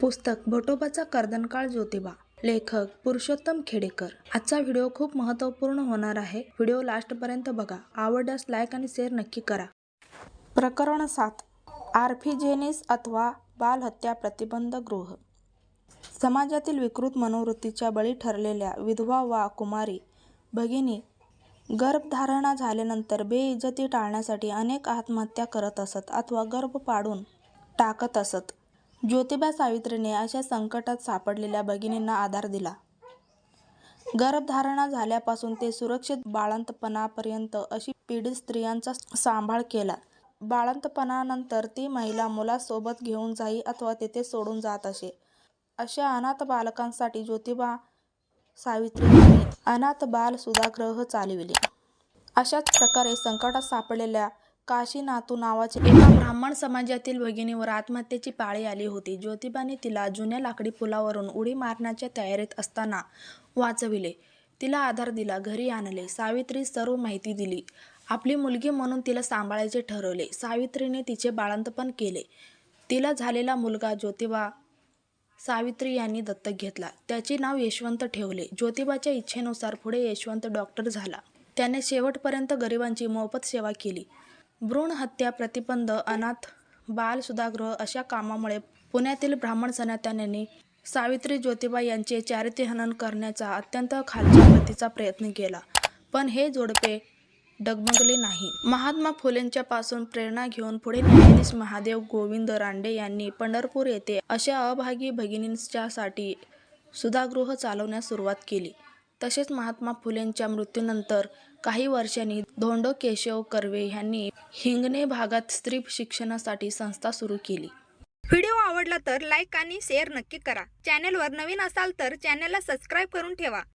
पुस्तक भटोबाचा कर्दनकाळ ज्योतिबा लेखक पुरुषोत्तम खेडेकर. आजचा व्हिडिओ खूप महत्त्वपूर्ण होणार आहे. व्हिडिओ लास्टपर्यंत बघा. आवडल्यास लाईक आणि शेअर नक्की करा. प्रकरण सात. आर्फिजेनिस अथवा बालहत्या प्रतिबंध गृह. समाजातील विकृत मनोवृत्तीच्या बळी ठरलेल्या विधवा वा कुमारी भगिनी गर्भधारणा झाल्यानंतर बेइज्जती टाळण्यासाठी अनेक आत्महत्या करत असत अथवा गर्भ पाडून टाकत असत. ज्योतिबा सावित्रीने अशा संकटात सापडलेल्या भगिनींना आधार दिला. गर्भधारणा झाल्यापासून ते सुरक्षित बाळंतपणापर्यंत अशी पीडित स्त्रियांचा सांभाळ केला. बाळंतपणानंतर ती महिला मुलासोबत घेऊन जाई अथवा तेथे सोडून जात असे. अशा अनाथ बालकांसाठी ज्योतिबा सावित्री अनाथ बाल सुधागृह चालविले. अशाच प्रकारे संकटात सापडलेल्या काशीनाथू नावाच्या एका ब्राह्मण समाजातील भगिनीवर आत्महत्येची पाळी आली होती. ज्योतिबाने तिला जुन्या लाकडी पुलावरून उडी मारण्याच्या तयारीत असताना वाचविले. तिला आधार दिला घरी आणले. सावित्री सर्व माहिती दिली. आपली मुलगी म्हणून तिला सांभाळायचे ठरवले. सावित्रीने तिचे बाळंतपण केले. तिला झालेला मुलगा ज्योतिबा सावित्री यांनी दत्तक घेतला. त्याचे नाव यशवंत ठेवले. ज्योतिबाच्या इच्छेनुसार पुढे यशवंत डॉक्टर झाला. त्याने शेवटपर्यंत गरिबांची मोफत सेवा केली. भ्रूणहत्या प्रतिबंध अनाथ बाल सुधागृह अशा कामामुळे पुण्यातील ब्राह्मण सनातन्यांनी सावित्री ज्योतिबा यांचे चारित्र्यहनन करण्याचा अत्यंत खालच्या गतीचा प्रयत्न केला. पण हे जोडपे डगमगले नाही. महात्मा फुलेंच्या पासून प्रेरणा घेऊन पुढे न्यायाधीश महादेव गोविंद रांडे यांनी पंढरपूर येथे अशा अभागी भगिनींच्यासाठी सुधागृह चालवण्यास सुरुवात केली. तसेच महात्मा फुलेंच्या मृत्यूनंतर काही वर्षांनी धोंडो केशव कर्वे यांनी हिंगणे भागात स्त्री शिक्षणासाठी संस्था सुरू केली. व्हिडिओ आवडला तर लाईक आणि शेअर नक्की करा. चॅनेलवर नवीन असाल तर चॅनेलला सबस्क्राईब करून ठेवा.